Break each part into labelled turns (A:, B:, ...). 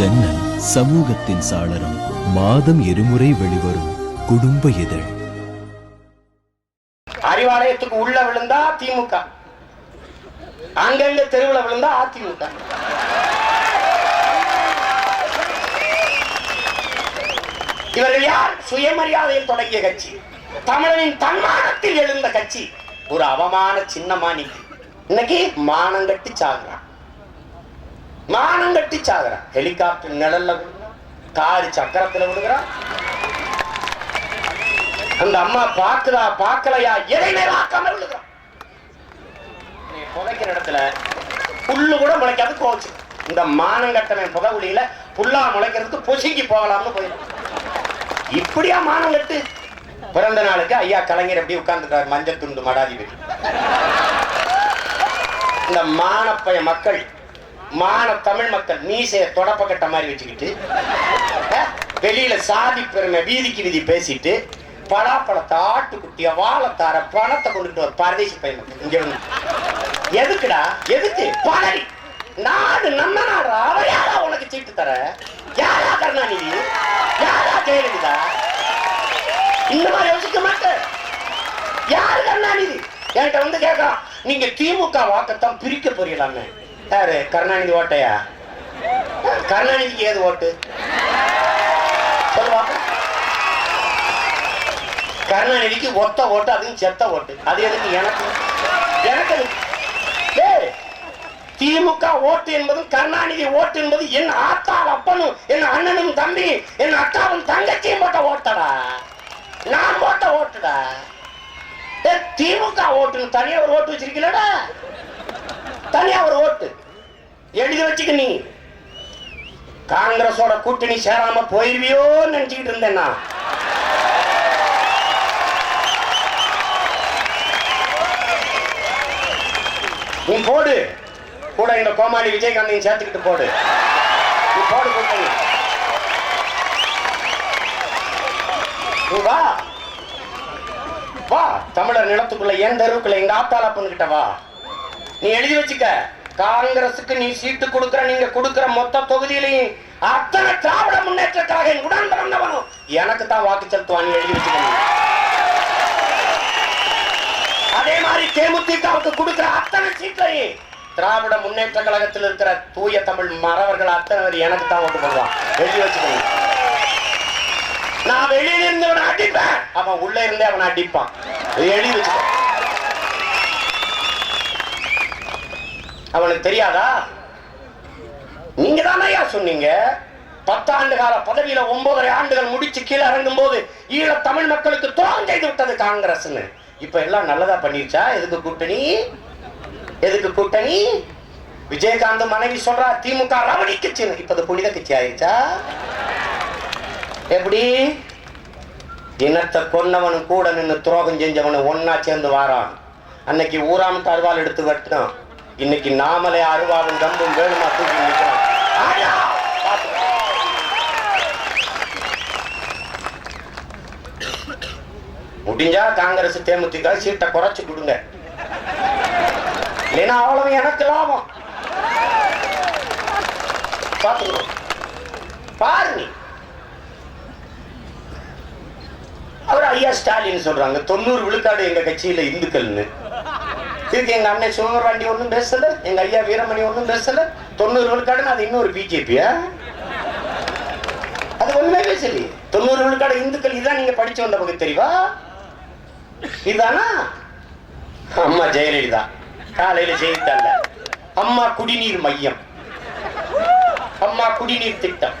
A: ஜன்னல் சமூகத்தின் சாளரம் மாதம் இருமுறை வெளிவரும் குடும்ப இதழ்.
B: அறிவாலயத்துக்கு உள்ள விழுந்தா திமுக. அங்கங்க தெருவில் விழுந்தா அதிமுக. இவர்கள் யார்? சுயமரியாதையில் தொடங்கிய கட்சி. தமிழனின் தன்மானத்தில் எழுந்த கட்சி. ஒரு அவமான சின்னமா நிக்கு இன்னைக்கு மானம் கட்டி சாகுறான். மானம் கட்டி சாகுறான். ஹெலிகாப்டர் நிழல்ல விழுகிறான் காரு சக்கரத்துல விடுகிறான் அந்த அம்மா பாக்குதா பாக்கலையா எதை மேலாக்காம விழுகிறான். புதைக்கிற இடத்துல புல்லு கூட முளைக்காது போச்சு இந்த மானங்கட்டவன் புதவுலியில புல்லா முளைக்கிறதுக்கு பொசுங்கி போகலாம்னு போயிடும் இப்படியா மானம் கட்டு? பிறந்த நாளுக்கு ஐயா கலைஞர் எப்படி உட்கார்ந்துட்டார்? மஞ்சள் துண்டு மடாதிபதி. இந்த மானப்பய மக்கள் மான தமிழ் மக்கள் மீசைய தொடப்பக்கட்ட மாதிரி வச்சுக்கிட்டு வெளியில சாதி பெருமை வீதிக்கு வீதி பேசிட்டு பலாப்பழத்தை ஆட்டுக்குட்டிய வாழத்தார பணத்தை கொண்டுட்டு ஒரு பரதேசி பையன் இங்க வந்து. எதுக்குடா? எதுக்கு? பணரி நாடு நம்ம நாடு. அவ யாரா உனக்கு சீட்டு தர? யாரா கருணாநிதி யாரா ஜெயலலிதா? இந்த மாதிரி யோசிக்க மாட்டேன். யாரு கருணாநிதி என்கிட்ட வந்து கேட்கலாம் நீங்க திமுக வாக்கத்தான் பிரிக்க போறீங்களாமே. யாரு? கருணாநிதி ஓட்டையா? கருணாநிதிக்கு ஏது ஓட்டு? சொல்லுவா. கருணாநிதிக்கு ஒத்த ஓட்டு அதுவும் செத்த ஓட்டு. அது எதுக்கு? எனக்கு. எனக்கு திமுக ஓட்டு என்பதும் கருணாநிதி ஓட்டு என்பது என் ஆத்தாள் அப்பனும் என் அண்ணனும் தம்பி என் அக்காவும் தங்கச்சியும் போட்ட ஓட்டடா. நான் போட்ட ஓட்டுடா. திமுக ஓட்டுன்னு தனியா ஒரு ஓட்டு வச்சிருக்கீங்களா தனியா ஒரு ஓட்டு. எழுதி வச்சுக்க நீ. காங்கிரஸோட கூட்டணி சேராம போயிருவியோ நினைச்சுக்கிட்டு இருந்தேன் நான் நீ போடு. கூட இந்த கோமாளி விஜயகாந்தையும் சேர்த்துக்கிட்டு போடு. நீ போடு கூட்டணி. நீ வா. வா. தமிழர் நிலத்துக்குள்ள என் தெருவுக்குள்ள எங்க ஆத்தாள கிட்ட வா. நீ எழுதி வச்சுக்க. காங்கிரசுக்கு நீ சீட்டு கொடுக்கிற நீங்க கொடுக்கிற மொத்த தொகுதியிலையும் அத்தனை திராவிட முன்னேற்ற கழகம் உடன் பிறந்தவனும் எனக்கு தான் வாக்கு செலுத்துவான் நீ எழுதி வச்சுக்க அதே மாதிரி தேமுதிகவுக்கு கொடுக்கிற அத்தனை சீட்லையும் திராவிட முன்னேற்ற கழகத்தில் இருக்கிற தூய தமிழ் மறவர்கள் அத்தனை பேர் எனக்கு தான் ஓட்டு போடுவான் எழுதி வச்சுக்கணும். நான் வெளியில இருந்தவனை அடிப்பேன். அவன் உள்ள இருந்தே அவனை அடிப்பான். எழுதி வச்சுக்கோ. அவனுக்கு தெரியாதா? நீங்க தானே சொன்னீங்க? பத்தாண்டு கால பதவியில ஒன்பதரை ஆண்டுகள் முடிச்சு கீழே இறங்கும் போது ஈழ தமிழ் மக்களுக்கு துரோகம் செய்து விட்டது காங்கிரஸ் இப்ப எல்லாம் நல்லதா பண்ணிருச்சா? எதுக்கு கூட்டணி? எதுக்கு கூட்டணி? விஜயகாந்த் மனைவி சொல்றா திமுக ரவணி கட்சி இப்ப அது புனித கட்சி ஆயிடுச்சா? எப்படி? இனத்தை கொன்னவனும் கூட நின்று துரோகம் செஞ்சவனு ஒன்னா சேர்ந்து வாரான். அன்னைக்கு ஊராமட்டு அருவாள் எடுத்து வெட்டினோம் இன்னைக்கு நாமளே அருவாவும் கம்பும் வேணுமா தூக்கி நிற்கிறோம் முடிஞ்சா காங்கிரஸ் தேமுதிக சீட்டை குறைச்சு கொடுங்க. இல்லைன்னா அவ்வளவு எனக்கு லாபம். பாத்துக்கிறோம் அவர் ஐயா ஸ்டாலின் சொல்றாங்க தொண்ணூறு விழுக்காடு எங்க கட்சியில இந்துக்கள்னு. இதுக்கு எங்க அண்ணன் சிவகராண்டி ஒன்றும் பேசல எங்க ஐயா வீரமணி ஒன்றும் பேசல. தொண்ணூறு விழுக்காடுன்னு அது இன்னொரு பிஜேபியா அது ஒண்ணுமே பேசலையே தொண்ணூறு விழுக்காடு இந்துக்கள் இதான் நீங்க படிச்சு வந்த பக்கம் தெரியுமா? இதுதானா அம்மா ஜெயலலிதா. காலையில செய்தித்தாள்ல அம்மா குடிநீர் மையம். அம்மா குடிநீர் திட்டம்.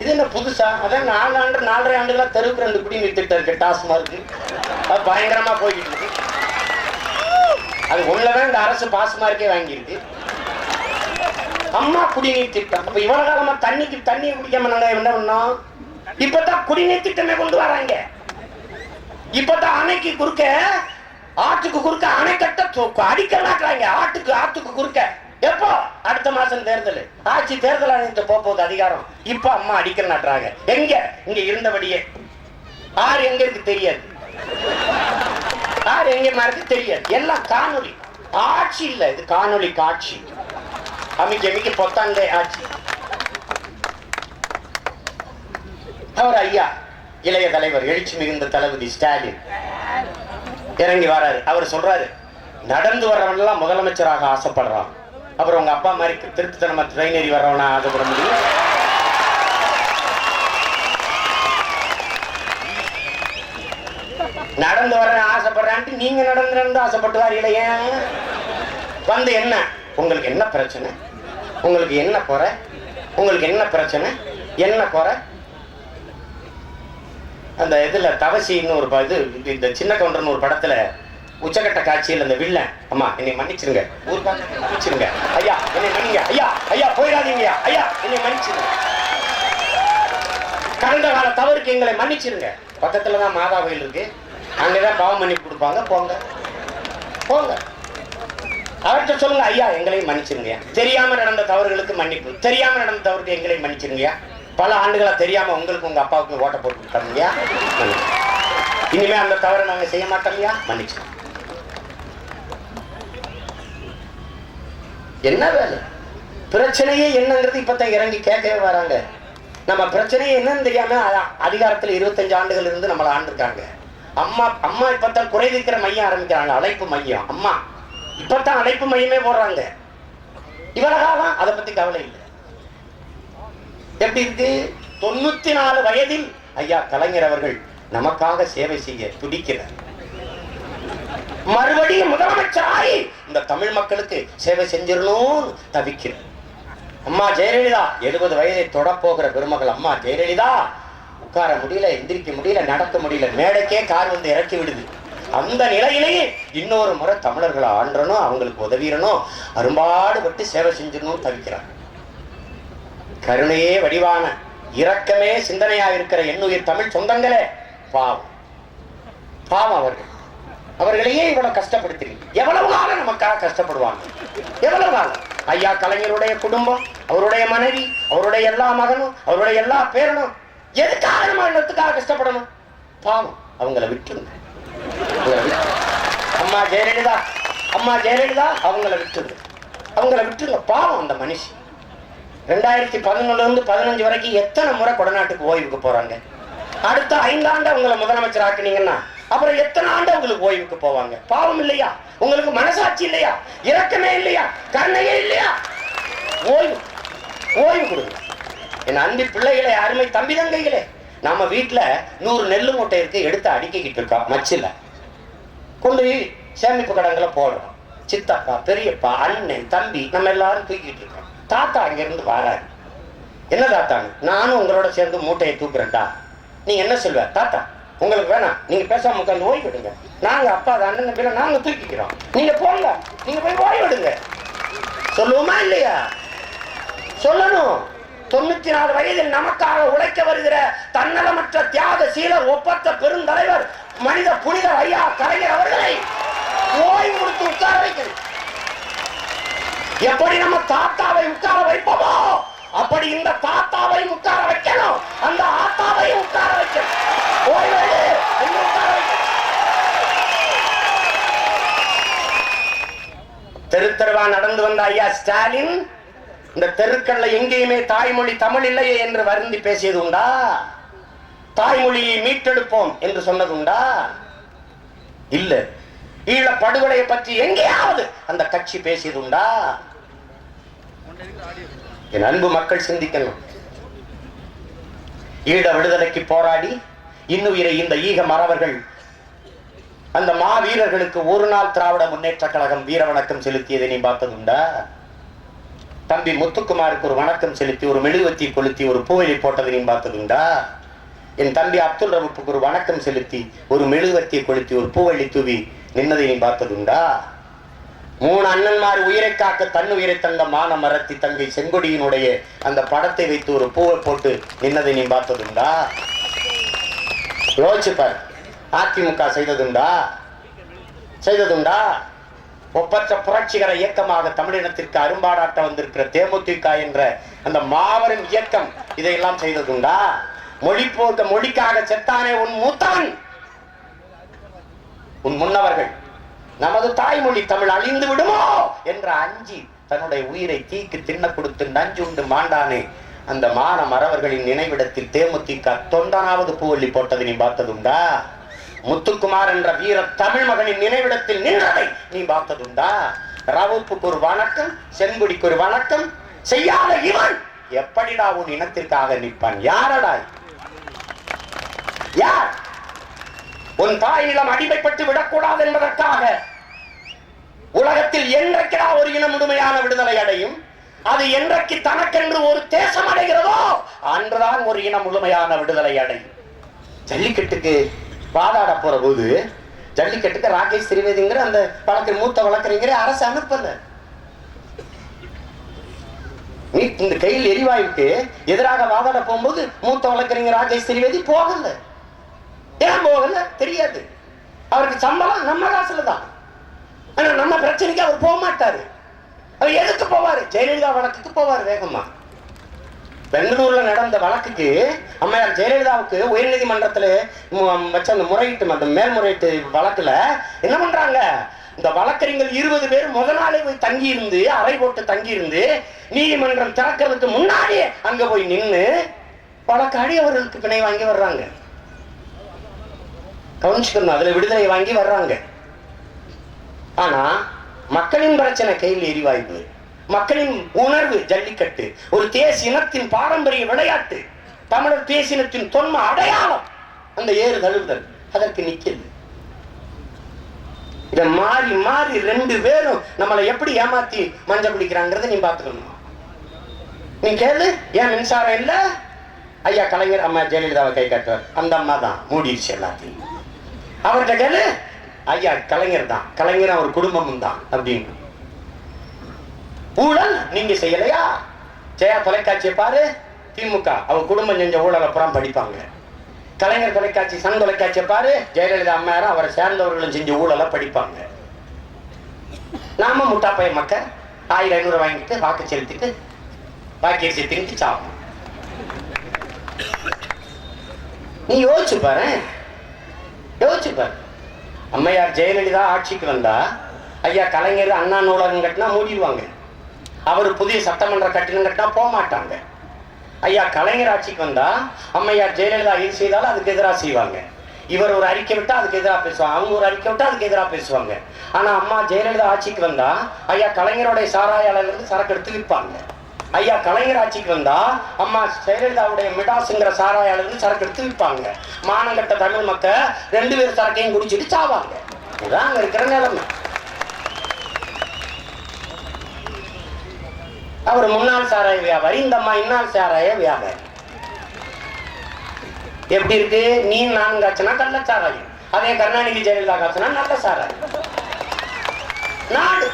B: இது என்ன புதுசா? அதான் நாலு ஆண்டு நாலரை ஆண்டுகளா தெருவுக்கு ரெண்டு குடிநீர் திட்டம் இருக்கு டாஸ்மார்க்கு. அது பயங்கரமா போய்கிட்டு இருக்கு. அது உள்ளதான் இந்த அரசு பாஸ் மார்க்கே வாங்கியிருக்கு. அம்மா குடிநீர் திட்டம். அப்ப இவ்வளவு காலமா தண்ணிக்கு தண்ணியை குடிக்காம நல்லா என்ன பண்ணோம் இப்பதான் குடிநீர் திட்டமே கொண்டு வராங்க. இப்பதான் அணைக்கு குறுக்க ஆற்றுக்கு குறுக்க அணை கட்ட தூக்கம் அடிக்கல் நாட்டுறாங்க. ஆட்டுக்கு ஆத்துக்கு குறுக்க. எப்போ? அடுத்த மாசம் தேர்தல். ஆட்சி தேர்தல் ஆணையத்தை போக போகுது அதிகாரம். இப்ப அம்மா அடிக்கல் நாட்டுறாங்க. எங்க? இங்க இருந்தபடியே. ஆறு எங்க இருக்கு தெரியாது. ஆறு எங்க இருக்கு தெரியாது. எல்லாம் காணொலி ஆட்சி இல்ல இது காணொலி காட்சி. அமைக்க அமைக்க பொத்தாண்டே ஆட்சி. அவர் ஐயா இளைய தலைவர் எழுச்சி மிகுந்த தளபதி ஸ்டாலின். இறங்கி வராரு. அவர் சொல்றாரு நடந்து வர்றவன் எல்லாம் முதலமைச்சராக ஆசைப்படுறான். அப்புறம் உங்க அப்பா மாதிரி திருட்டுத்தனமா ட்ரெயின் ஏறி வர்றவனா ஆசைப்பட முடியும்? நடந்து வர்றேன் ஆசைப்படுறான்ட்டு நீங்க நடந்து ஆசைப்பட்டு வாரீங்களே வந்து என்ன? உங்களுக்கு என்ன பிரச்சனை? உங்களுக்கு என்ன குறை? உங்களுக்கு என்ன பிரச்சனை? என்ன குறை? அந்த இதுல தவசின்னு ஒரு இது இந்த சின்ன கவுண்டர்னு ஒரு படத்துல உச்சகட்ட காட்சியில் அந்த வில்லன். அம்மா என்னை மன்னிச்சிருங்க. ஊருக்காக மன்னிச்சிருங்க. ஐயா என்னை மன்னிங்க. ஐயா ஐயா போயிடாதீங்க. ஐயா என்னை மன்னிச்சிருங்க. கடந்த கால தவறுக்கு எங்களை மன்னிச்சிருங்க. பக்கத்துல தான் மாதா கோயில் இருக்கு. அங்கதான் பாவம் மன்னிப்பு கொடுப்பாங்க. போங்க. போங்க. அவர்கிட்ட சொல்லுங்க ஐயா எங்களையும் மன்னிச்சிருங்கயா தெரியாம நடந்த தவறுகளுக்கு மன்னிப்பு. தெரியாம நடந்த தவறுக்கு எங்களையும் மன்னிச்சிருங்கயா பல ஆண்டுகளா தெரியாம உங்களுக்கு உங்க அப்பாவுக்கு ஓட்ட போட்டு விட்டாங்க இனிமே அந்த தவறை நாங்க செய்ய மாட்டோம்யா. மன்னிச்சோம் என்ன வேலை? பிரச்சனையே என்னங்கிறது இப்பதான் இறங்கி கேட்கவே வராங்க. நம்ம பிரச்சனையே என்னன்னு தெரியாம அதிகாரத்துல இருபத்தஞ்சு ஆண்டுகள் இருந்து நம்மளை ஆண்டிருக்காங்க. அம்மா அம்மா இப்பதான் குறை தீர்க்கிற மையம் ஆரம்பிக்கிறாங்க அழைப்பு மையம். அம்மா இப்பதான் அழைப்பு மையமே போடுறாங்க. இவ்வளவு அதை பத்தி கவலை இல்லை. எப்படி இருக்கு? தொண்ணூத்தி நாலு வயதில் ஐயா கலைஞர் அவர்கள் நமக்காக சேவை செய்ய துடிக்கிறார். மறுபடியும் முதலமைச்சராகி இந்த தமிழ் மக்களுக்கு சேவை செஞ்சிடணும்னு தவிக்கிறார். அம்மா ஜெயலலிதா எழுபது வயதை தொடப்போகிற பெருமகள் அம்மா ஜெயலலிதா உட்கார முடியல எந்திரிக்க முடியல நடக்க முடியல மேடைக்கே கார் வந்து இறக்கி விடுது. அந்த நிலையிலேயே இன்னொரு முறை தமிழர்களை ஆண்டனும் அவங்களுக்கு உதவிடணும் அரும்பாடுபட்டு சேவை செஞ்சிடணும் தவிக்கிறாங்க கருணையே வடிவான இரக்கமே சிந்தனையா இருக்கிற எண்ணுயிர் தமிழ் சொந்தங்களே பாவம். பாவம் அவர்கள். அவர்களையே இவ்வளவு கஷ்டப்படுத்துறீங்க. எவ்வளவு காலம் நமக்காக கஷ்டப்படுவாங்க? எவ்வளவு காலம்? ஐயா கலைஞருடைய குடும்பம் அவருடைய மனைவி அவருடைய எல்லா மகனும் அவருடைய எல்லா பேரனும் எதுக்காக நம்ம இன்னத்துக்காக கஷ்டப்படணும்? பாவம் அவங்கள விட்டுருங்க. அம்மா ஜெயலலிதா அம்மா ஜெயலலிதா அவங்கள விட்டுருங்க. அவங்கள விட்டுருங்க. பாவம் அந்த மனுஷன் ரெண்டாயிரத்தி பதினொன்னுல இருந்து பதினஞ்சு வரைக்கும் எத்தனை முறை கொடநாட்டுக்கு ஓய்வுக்கு போறாங்க? அடுத்த ஐந்தாண்டு அவங்கள முதலமைச்சர் ஆக்குனீங்கன்னா அப்புறம் எத்தனை ஆண்டு அவங்களுக்கு ஓய்வுக்கு போவாங்க? பாவம் இல்லையா? உங்களுக்கு மனசாட்சி இல்லையா? இரக்கமே இல்லையா? கண்ணையே இல்லையா? ஓய்வு. ஓய்வு கொடுங்க. என் அன்பு பிள்ளைகளே அருமை தம்பி தங்கைகளே நம்ம வீட்டில் நூறு நெல்லு மூட்டை இருக்கு எடுத்து அடுக்கிக்கிட்டு இருக்கோம் மச்சில். கொண்டு போய் சேமிப்பு கடங்களை போடுறோம். சித்தப்பா பெரியப்பா அண்ணன் தம்பி நம்ம எல்லாரும் தூக்கிட்டு இருக்கோம். தாத்தா அங்கிருந்து வராரு. என்ன தாத்தாங்க நானும் உங்களோட சேர்ந்து மூட்டையை தூக்குறேன்டா. நீங்க என்ன சொல்வ தாத்தா உங்களுக்கு வேணாம். நீங்க பேசாம உட்காந்து ஓய்வு விடுங்க நாங்க அப்பா அண்ணன் பேர நாங்க தூக்கிக்கிறோம். நீங்க போங்க. நீங்க போய் ஓய்வு விடுங்க சொல்லுவோமா இல்லையா? சொல்லணும். தொண்ணூத்தி நாலு வயதில் நமக்காக உழைக்க வருகிற தன்னலமற்ற தியாக சீலர் ஒப்பற்ற பெருந்தலைவர் மனித புனித ஐயா கலைஞர் அவர்களை ஓய்வு கொடுத்து உட்கார வைக்கிறது எப்படி நம்ம தாத்தாவை உட்கார வைப்போமோ அப்படி இந்த தாத்தாவை உட்கார வைக்கணும். அந்த ஆத்தாவை உட்கார வைக்கணும். ஓய்வு உட்கார வைக்கணும். நடந்து வந்த ஐயா ஸ்டாலின் இந்த தெருக்கள்ல எங்கேயுமே தாய்மொழி தமிழ் இல்லையே என்று வருந்தி பேசியது உண்டா? தாய்மொழியை மீட்டெடுப்போம் என்று சொன்னது உண்டா? இல்ல. ஈழ படுகொலையை பற்றி எங்கேயாவது அந்த கட்சி பேசியது உண்டா? என் அன்பு மக்கள் சிந்திக்கணும். ஈழ விடுதலைக்கு போராடி இன்னுயிரை இந்த ஈக மறவர்கள் அந்த மாவீரர்களுக்கு ஒரு நாள் திராவிட முன்னேற்ற கழகம் வீர வணக்கம் செலுத்தியதை நீ பார்த்ததுண்டா தம்பி முத்துக்குமாருக்கு ஒரு வணக்கம் செலுத்தி ஒரு மெழுகுவத்தி கொளுத்தி ஒரு பூவெளி போட்டதை நீ பார்த்ததுண்டா என் தம்பி அப்துல் ரவுப்புக்கு ஒரு வணக்கம் செலுத்தி ஒரு மெழுகுவத்தியை கொளுத்தி ஒரு பூவள்ளி தூவி நின்னதை நீ பார்த்ததுண்டா மூணு அண்ணன்மார் உயிரை காக்க தன் உயிரை தந்த மான மரத்தி தங்கை செங்கொடியினுடைய அந்த படத்தை வைத்து ஒரு பூவை போட்டு நின்னதை நீ பார்த்ததுண்டா யோசிச்சுப்பார் அதிமுக செய்ததுண்டா? செய்ததுண்டா? ஒப்பற்ற புரட்சிகர இயக்கமாக தமிழினத்திற்கு அரும்பாடாட்ட வந்திருக்கிற தேமுதிக என்ற அந்த மாபெரும் இயக்கம் இதையெல்லாம் செய்ததுண்டா? மொழி போன்ற மொழிக்காக செத்தானே உன் மூத்தவன்? உன் முன்னவர்கள் நமது தாய்மொழி தமிழ் அழிந்து விடுமோ? என்ற அஞ்சி தன்னுடைய உயிரை தீக்கு தின்ன கொடுத்து நஞ்சுண்டு மாண்டானே. அந்த மான மறவர்களின் நினைவிடத்தில் தேமுதிக தொண்டனாவது பூவள்ளி போட்டது நீ பார்த்ததுண்டா? முத்துக்குமார் என்ற வீர தமிழ் மகனின் நினைவிடத்தில் நின்றதை நீ பார்த்ததுண்டா? ரவுப்புக்கு ஒரு வணக்கம் செங்குடிக்கு ஒரு வணக்கம். செய்யாத இவன் எப்படிடா உன் இனத்திற்காக நிற்பான்? யாரடா யார்? உன் தாய் நிலம் அடிமைப்பட்டு விடக்கூடாது என்பதற்காக உலகத்தில் என்றைக்கடா ஒரு இனம் முழுமையான விடுதலை அடையும்? அது என்றைக்கு தனக்கென்று ஒரு தேசம் அடைகிறதோ அன்றுதான் ஒரு இனம் முழுமையான விடுதலை அடையும். ஜல்லிக்கட்டுக்கு வாதாட போற போது ஜல்லிக்கட்டுக்கு ராகேஷ் திரிவேதிங்கிற அந்த வழக்கு மூத்த வழக்கறிஞரை அரசு அனுப்பல. நீ இந்த கையில் எரிவாயுக்கு எதிராக வாதாட போகும்போது மூத்த வழக்கறிஞர் ராகேஷ் திரிவேதி போகல. ஏன் போகல? தெரியாது. அவருக்கு சம்பளம் நம்ம காசுல தான். ஆனா நம்ம பிரச்சனைக்கு அவர் போக மாட்டாரு அவர் எதுக்கு போவாரு? ஜெயலலிதா வழக்குக்கு போவார் வேகமா. பெங்களூர்ல நடந்த வழக்குக்கு அம்மையார் ஜெயலலிதாவுக்கு உயர்நீதிமன்றத்தில் வச்ச அந்த முறையீட்டு அந்த மேல்முறையீட்டு வழக்குல என்ன பண்றாங்க? இந்த வழக்கறிஞர் இருபது பேர் முதல் நாளே போய் தங்கி இருந்து அறை போட்டு தங்கி இருந்து நீதிமன்றம் திறக்கிறதுக்கு முன்னாடியே அங்க போய் நின்று வழக்காடி அவர்களுக்கு பிணை வாங்கி வர்றாங்க. கவனிச்சுக்கணும் அதுல விடுதலை வாங்கி வர்றாங்க. ஆனா மக்களின் பிரச்சனை கையில் எரிவாய்ப்பு மக்களின் உணர்வு ஜல்லிக்கட்டு ஒரு தேசிய இனத்தின் பாரம்பரிய விளையாட்டு தமிழர் தேசிய இனத்தின் அடையாளம் அந்த ஏறு தழுவுதல் அதற்கு நிக்கல இத மாறி மாறி ரெண்டு பேரும் நம்மளை எப்படி ஏமாத்தி மஞ்சள் பிடிக்கிறாங்கிறத நீ பார்த்துக்கணும்? நீ கேளு ஏன் மின்சாரம் இல்ல? ஐயா கலைஞர் அம்மா ஜெயலலிதாவை கை காட்டுவார். அந்த அம்மா தான் மூடிடுச்சு எல்லாத்தையும். அவர்கிட்ட கேளு ஐயா கலைஞர் தான் கலைஞர் அவர் குடும்பமும் தான் அப்படின்னு. ஊழல் நீங்க செய்யலையா? ஜெயா தொலைக்காட்சியை பாரு. திமுக அவங்க குடும்பம் செஞ்ச ஊழலை புறம் படிப்பாங்க. கலைஞர் தொலைக்காட்சி சன் தொலைக்காட்சியை பாரு. ஜெயலலிதா அம்மையாரும் அவரை சேர்ந்தவர்களும் செஞ்ச ஊழலை படிப்பாங்க. நாம முட்டாப்பைய மக்கள் ஆயிரம் ஐநூறு வாங்கிட்டு வாக்கு செலுத்திட்டு வாக்கு அரிசி தின்ட்டு சாப்பிடும் நீ யோசிச்சு பாரு. யோசிச்சு பாரு. அம்மையார் ஜெயலலிதா ஆட்சிக்கு வந்தா ஐயா கலைஞர் அண்ணா நூலகம் கட்டினா மூடிடுவாங்க. அவர் புதிய சட்டமன்ற கட்டிடம் கட்டினா போக மாட்டாங்க ஐயா கலைஞர் ஆட்சிக்கு வந்தா அம்மையார் ஜெயலலிதா இது செய்தாலும் அதுக்கு எதிராக செய்வாங்க. இவர் ஒரு அறிக்கை விட்டா அதுக்கு எதிராக பேசுவாங்க. அவங்க ஒரு அறிக்கை விட்டா அதுக்கு எதிராக பேசுவாங்க. ஆனா அம்மா ஜெயலலிதா ஆட்சிக்கு வந்தா ஐயா கலைஞருடைய சாராயாளர் இருந்து சரக்கு எடுத்து விற்பாங்க. ஐயா கலைஞர் ஆட்சிக்கு வந்தா அம்மா ஜெயலலிதாவுடைய மிடாசுங்கிற சாராயாளர் இருந்து சரக்கு எடுத்து விற்பாங்க. மானங்கட்ட தமிழ் மக்கள் ரெண்டு பேர் சரக்கையும் குடிச்சிட்டு சாவாங்க. இதுதான் அங்க இருக்கிற நிலைமை. அவர் முன்னாள் சாராய வியாபாரி இந்த அம்மா இன்னால் சாராய வியாபாரி. எப்படி இருக்கு? நீ நான் காய்ச்சினா கள்ள சாராயம். அதே கருணாநிதி ஜெயலலிதா காய்ச்சினா நல்ல சாராயம். நாடு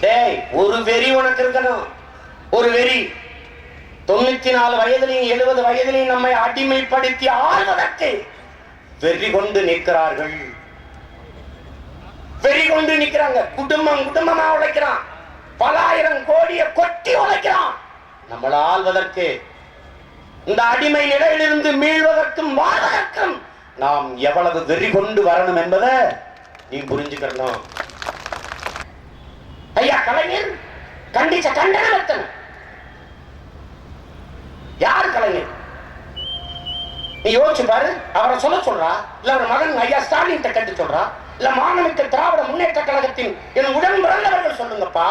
B: டேய் ஒரு வெறி உனக்கு இருக்கணும். ஒரு வெறி. தொண்ணூத்தி நாலு வயதிலையும் எழுபது வயதிலையும் நம்மை அடிமைப்படுத்தி ஆள்வதற்கு வெறி கொண்டு நிற்கிறார்கள். வெறி கொண்டு நிக்கிறாங்க குடும்பம் குடும்பமா உழைக்கிறான். பலாயிரம் கோடியை கொட்டி உழைக்கிறான் நம்மள ஆள்வதற்கு இந்த அடிமை நிலையிலிருந்து மீள்வதற்கும் வாழ்வதற்கும் நாம் எவ்வளவு வெறி கொண்டு வரணும் என்பதை நீ புரிஞ்சுக்கணும் ஐயா கலைஞர் கண்டிச்ச கண்டனம் எத்தனை? யார் கலைஞர்? நீ யோசிச்சு பாரு அவரை சொல்ல சொல்றா இல்ல அவர் மகன் ஐயா ஸ்டாலின் கட்டி சொல்றா இல்ல மாணவிக்க திராவிட முன்னேற்ற கழகத்தின் என் உடன் பிறந்தவர்கள் சொல்லுங்கப்பா.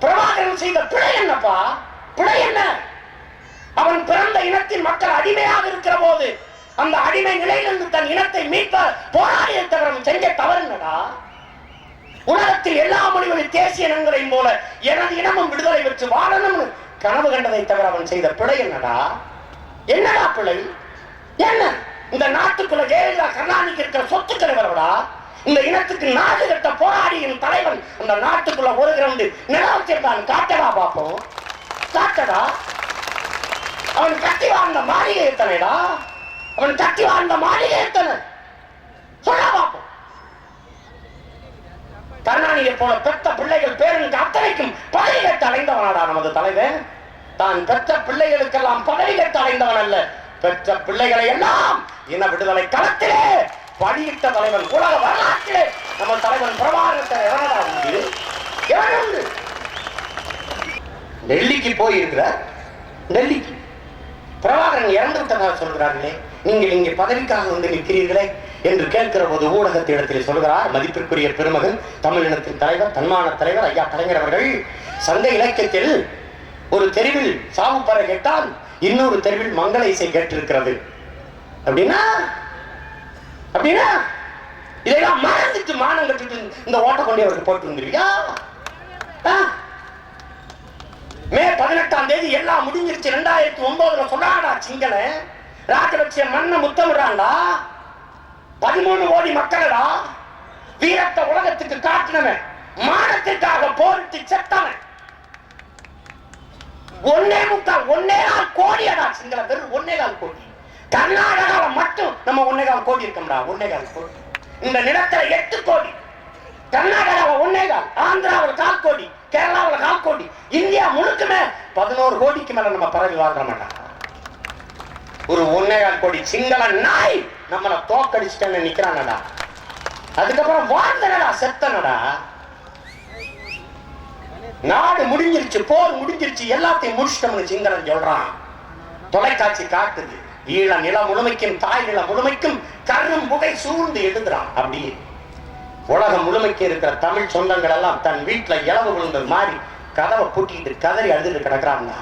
B: பிரபாகரன் செய்த பிழை என்னப்பா? பிழை என்ன? அவன் பிறந்த இனத்தின் மக்கள் அடிமையாக இருக்கிற போது அந்த அடிமை நிலையிலிருந்து தன் இனத்தை மீட்ப போராடிய தவிர அவன் செஞ்ச தவறு என்னடா? உலகத்தில் எல்லா மொழிகளின் தேசிய இனங்களையும் போல எனது இனமும் விடுதலை பெற்று வாழணும்னு கனவு கண்டதை தவிர அவன் செய்த பிழை என்னடா? என்னடா பிழை? என்ன? இந்த நாட்டுக்குள்ள ஜெயலலிதா கருணாநிதி இருக்கிற சொத்துக்களை வரவடா இந்த இனத்துக்கு நாடு கட்ட போராடியின் தலைவன் அந்த நாட்டுக்குள்ள ஒரு கிரவுண்டு நிலவச்சிருந்தான் காட்டடா பாப்போம் காட்டடா? அவன் கட்டி வாழ்ந்த மாளிகை எத்தனைடா? அவன் கட்டி வாழ்ந்த மாளிகை எத்தனை? சொல்ல பாப்போம் கருணாநிதி போல பெத்த பிள்ளைகள் பேருந்து அத்தனைக்கும் பதவி கட்டு அடைந்தவனாடா நமது தலைவன். தான் பெற்ற பிள்ளைகளுக்கெல்லாம் பதவி கட்டு அடைந்தவன் அல்ல. பெற்ற பிள்ளைகளை எல்லாம் இன விடுதலை களத்திலே பணியிட்ட தலைவன் உலக வரலாற்றிலே நம்ம தலைவன் பிரபாகரத்தை எவனடா உண்டு எவன் உண்டு டெல்லிக்கு போயிருக்கிற டெல்லிக்கு. பிரபாகரன் இறந்து விட்டதாக சொல்கிறார்களே நீங்கள் இங்கே பதவிக்காக வந்து நிற்கிறீர்களே என்று கேட்கிற போது ஊடகத்திடத்தில் சொல்கிறார் மதிப்பிற்குரிய பெருமகன் தமிழினத்தின் தலைவர் தன்மான தலைவர் ஐயா கலைஞர் அவர்கள் சங்க இலக்கியத்தில் ஒரு தெருவில் சாவுப்பறை கேட்டால் இன்னொரு தெருவில் மங்கள இசை கேட்டிருக்கிறது. அப்படின்னா அப்படின்னா இதெல்லாம் மறந்துட்டு மானம் கட்டிட்டு இந்த ஓட்ட கொண்டே அவருக்கு போட்டு இருந்திருக்கியா மே பதினெட்டாம் தேதி எல்லாம் முடிஞ்சிருச்சு. ரெண்டாயிரத்தி ஒன்பதுல சொன்னாடா சிங்கள. ராஜலட்சிய மண்ணை முத்தமிடுறான்டா. பதிமூணு கோடி மக்களடா வீரத்தை உலகத்துக்கு காட்டினவன் மானத்திற்காக போரிட்டு செத்தவன். ஒன்னே முக்கால் ஒன்னே கால் கோடியடா சிங்கள வெறும் ஒன்னே கால் கோடி. கர்நாடகால மட்டும் நம்ம ஒன்னேகால் கோடி இருக்கோம்டா ஒன்னேகால் கோடி. இந்த நிலத்துல எட்டு கோடி. கர்நாடகாவில் ஒன்னேகால் ஆந்திராவில் கால் கோடி கேரளாவில் கால் கோடி இந்தியா முழுக்குமே பதினோரு கோடிக்கு மேல நம்ம பரவி வாழ்ற ஒரு ஒன்னேகால் கோடி சிங்கள நாய் நம்மளை தோக்கடிச்சிட்டேன்னு நிக்கிறானடா. அதுக்கப்புறம் வாழ்ந்தனடா செத்தனடா. நாடு முடிஞ்சிருச்சு போர் முடிஞ்சிருச்சு எல்லாத்தையும் முடிச்சிட்டோம்னு சிங்களன் சொல்றான். தொலைக்காட்சி காட்டுது. ஈழ நிலம் முழுமைக்கும் தாய் நிலம் முழுமைக்கும் கரும் புகை சூழ்ந்து எழுதுறான். அப்படியே உலகம் முழுமைக்கு இருக்கிற தமிழ் சொந்தங்கள் எல்லாம் தன் வீட்டுல இளவு விழுந்தது மாதிரி கதவை பூட்டிக்கிட்டு கதறி அழுதுட்டு கிடக்குறாங்க.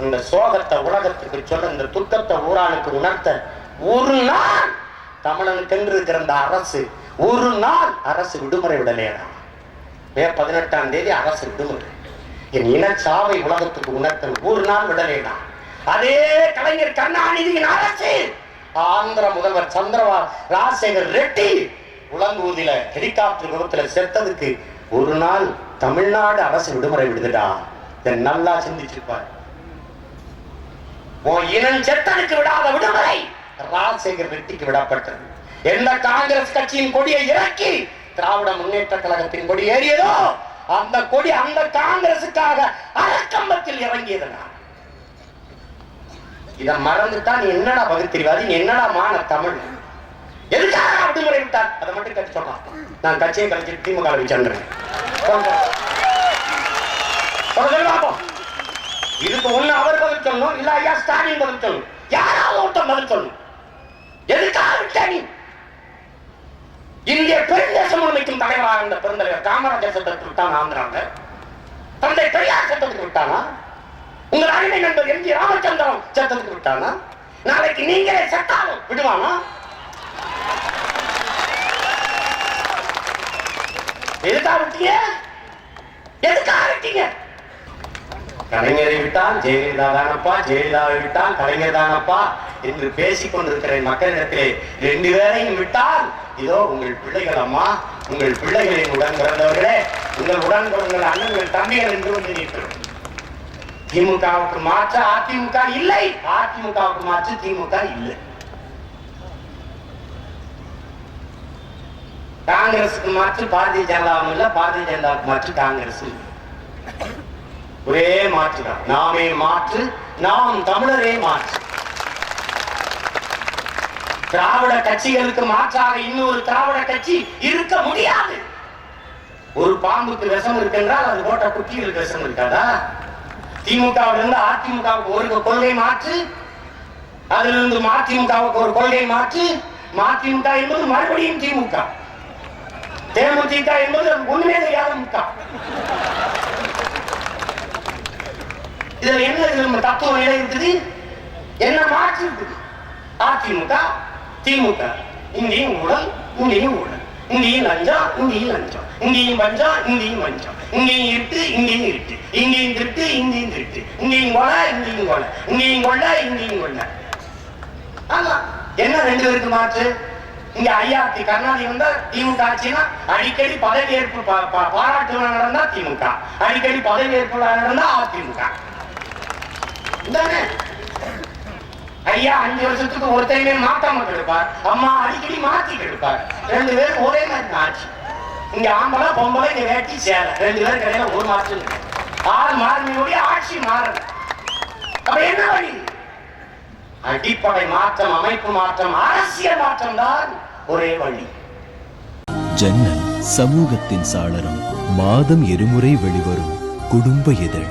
B: அந்த சோகத்தை உலகத்துக்கு சொல்ல இந்த துக்கத்தை ஊரானுக்கு உணர்த்த ஒரு நாள் தமிழனுக்கு இருக்கிற அந்த அரசு ஒரு நாள் அரசு விடுமுறை விடலையடா மே பதினெட்டாம் தேதி அரசு விடுமுறை. என் இனச்சாவை உலகத்துக்கு உணர்த்த ஒரு நாள் விடலேடா. அதே கலைஞர் கருணாநிதியின் அரசு ஆந்திர முதல்வர் சந்திரவா ராஜசேகர் ரெட்டி உலங்கூதில ஹெலிகாப்டர் விபத்துல செத்ததுக்கு ஒரு நாள் தமிழ்நாடு அரசு விடுமுறை விடுதுடா. இதை நல்லா சிந்திச்சிருப்பார். உன் இனம் செத்தனுக்கு விடாத விடுமுறை ராஜசேகர் ரெட்டிக்கு விடப்பட்டது. எந்த காங்கிரஸ் கட்சியின் கொடியை இறக்கி திராவிட முன்னேற்ற கழகத்தின் கொடி ஏறியதோ அந்த கொடி அந்த காங்கிரசுக்காக அரக்கம்பத்தில் இறங்கியதுனா இதை மறந்துட்டா நீ என்னடா பகுத்தறிவாதி நீ என்னடா மான தமிழ்? எதுக்காக விடுமுறை விட்டார்? அதை மட்டும் கட்சி சொல்லலாம். நான் கட்சியை கழிச்சு திமுக வச்சிருந்தேன் இதுக்கு ஒண்ணு அவர் பதில் சொல்லணும் இல்ல ஐயா ஸ்டாலின் பதில் சொல்லணும். யாராவது ஒருத்தன் பதில் சொல்லணும். எதுக்காக விட்டா நீ? இந்திய பெருந்தேசம் முழுமைக்கும் தலைவராக இருந்த பெருந்தலைவர் காமராஜர் சட்டத்துக்கு விட்டான் ஆந்திராங்க தந்தை பெரியார் சட்டத்துக்கு விட்டானா? உங்கள் அருமை நண்பர் எம் ஜி ராமச்சந்திரன் சட்டத்துக்கு விட்டானா? நாளைக்கு நீங்களே சட்டாலும் விடுவானா? எதுக்காக விட்டீங்க? எதுக்காக விட்டீங்க? கலைஞரை விட்டால் ஜெயலலிதா தானப்பா ஜெயலலிதாவை விட்டால் கலைஞர் தானப்பா என்று பேசிக் கொண்டிருக்கிற மக்களிடத்திலே ரெண்டு பேரையும் விட்டால் இதோ உங்கள் பிள்ளைகள் அம்மா உங்கள் பிள்ளைகளின் உடன் பிறந்தவர்களே உங்கள் உடன் பிறந்த அண்ணன்கள் தம்பிகள் என்று வந்து நிற்கிறோம். திமுகவுக்கு மாற்ற அதிமுக இல்லை. அதிமுகவுக்கு மாற்று திமுக இல்லை. காங்கிரசுக்கு மாற்று பாரதிய ஜனதாவும் இல்ல. பாரதிய ஜனதாவுக்கு மாற்று காங்கிரஸ் ஒரே ஒரே மாற்றுதான். நாமே மாற்று நாம் தமிழரே மாற்று. திராவிட கட்சிகளுக்கு மாற்றாக இன்னொரு திராவிட கட்சி இருக்க முடியாது. ஒரு பாம்புக்கு விஷம் இருக்கின்றால் அது போட்ட குட்டிகளுக்கு விஷம் இருக்காதா? திமுகவிலிருந்து இருந்து அதிமுகவுக்கு ஒரு கொள்கை மாற்று அதிலிருந்து மதிமுகவுக்கு ஒரு கொள்கை மாற்று மதிமுக என்பது மறுபடியும் திமுக. தேமுதிக என்பது ஒண்ணுமே தெரியாத முக. இதுல என்ன இது தத்துவம் நிலை இருக்குது? என்ன மாற்று இருக்குது? அதிமுக திமுக. இங்கேயும் ஊழல் இங்கேயும் ஊழல். இங்கேயும் லஞ்சா இங்கேயும் லஞ்சம். இங்கேயும் மஞ்சா இங்கேயும் பஞ்சம். இங்கேயும் இருட்டு இங்கேயும் இருட்டு. இங்கேயும் திருட்டு இங்கேயும் திருட்டு. இங்கேயும் கொலை இங்கேயும் கொலை. இங்கேயும் கொள்ள இங்கேயும் கொள்ள. ஆமா. என்ன ரெண்டு பேருக்கு மாற்று? இங்க ஐயா தி- கருணாநிதி வந்தா திமுக ஆச்சுன்னா அடிக்கடி பதவியேற்பு ஏற்பு பாராட்டு விழா நடந்தா திமுக. அடிக்கடி பதவியேற்பு நடந்தா அதிமுக. இதானே ஐயா அஞ்சு வருஷத்துக்கு ஒருத்தருமே மாத்தாம கெடுப்பார் அம்மா அடிக்கடி மாத்தி கெடுப்பார் ரெண்டு பேரும் ஒரே மாதிரி ஆச்சு இங்க ஆம்பளை பொம்பளை இங்க வேட்டி சேலை. ரெண்டு பேரும் கிடையாது ஒரு மாற்றம் ஆள் மாறினுடைய ஆட்சி மாறல. அப்ப என்ன வழி? அடிப்படை மாற்றம் அமைப்பு மாற்றம் அரசியல் மாற்றம் தான் ஒரே வழி.
A: ஜன்னல் சமூகத்தின் சாளரம் மாதம் இருமுறை வெளிவரும் குடும்ப இதழ்.